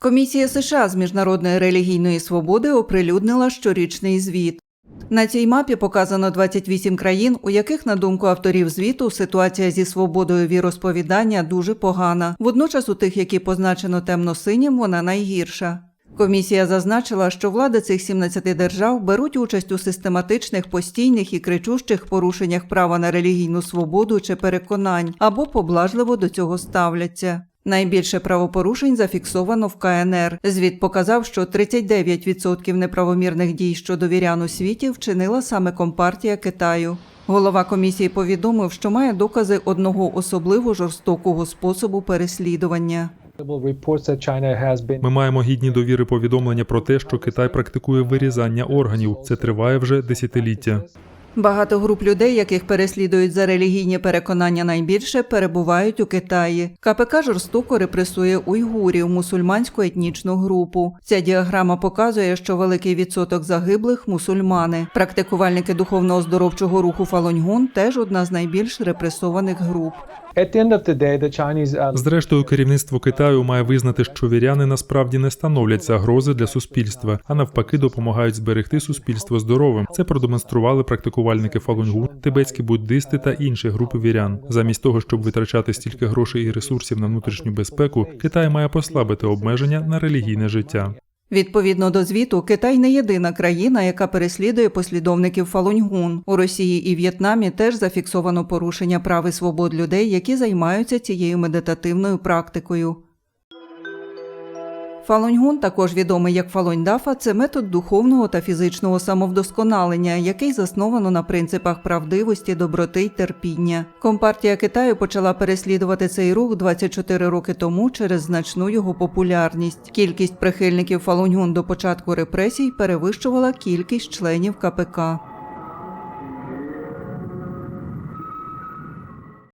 Комісія США з міжнародної релігійної свободи оприлюднила щорічний звіт. На цій мапі показано 28 країн, у яких, на думку авторів звіту, ситуація зі свободою віросповідання дуже погана. Водночас у тих, які позначено темно-синім, вона найгірша. Комісія зазначила, що влади цих 17 держав беруть участь у систематичних, постійних і кричущих порушеннях права на релігійну свободу чи переконань або поблажливо до цього ставляться. Найбільше правопорушень зафіксовано в КНР. Звіт показав, що 39% неправомірних дій щодо вірян у світі вчинила саме Компартія Китаю. Голова комісії повідомив, що має докази одного особливо жорстокого способу переслідування. Ми маємо гідні довіри повідомлення про те, що Китай практикує вирізання органів. Це триває вже десятиліття. Багато груп людей, яких переслідують за релігійні переконання найбільше, перебувають у Китаї. КПК жорстоко репресує уйгурів, мусульманську етнічну групу. Ця діаграма показує, що великий відсоток загиблих мусульмани. Практикувальники духовно-оздоровчого руху Фалуньгун теж одна з найбільш репресованих груп. uh, Зрештою, керівництво Китаю має визнати, що віряни насправді не становлять загрози для суспільства, а навпаки, допомагають зберегти суспільство здоровим. Це продемонстрували практикувальники Фалунгу, тибетські буддисти та інші групи вірян. Замість того, щоб витрачати стільки грошей і ресурсів на внутрішню безпеку, Китай має послабити обмеження на релігійне життя. Відповідно до звіту, Китай не єдина країна, яка переслідує послідовників Фалуньгун. У Росії і В'єтнамі теж зафіксовано порушення прав і свобод людей, які займаються цією медитативною практикою. Фалуньгун, також відомий як Фалуньдафа, це метод духовного та фізичного самовдосконалення, який засновано на принципах правдивості, доброти й терпіння. Компартія Китаю почала переслідувати цей рух 24 роки тому через значну його популярність. Кількість прихильників Фалуньгун до початку репресій перевищувала кількість членів КПК.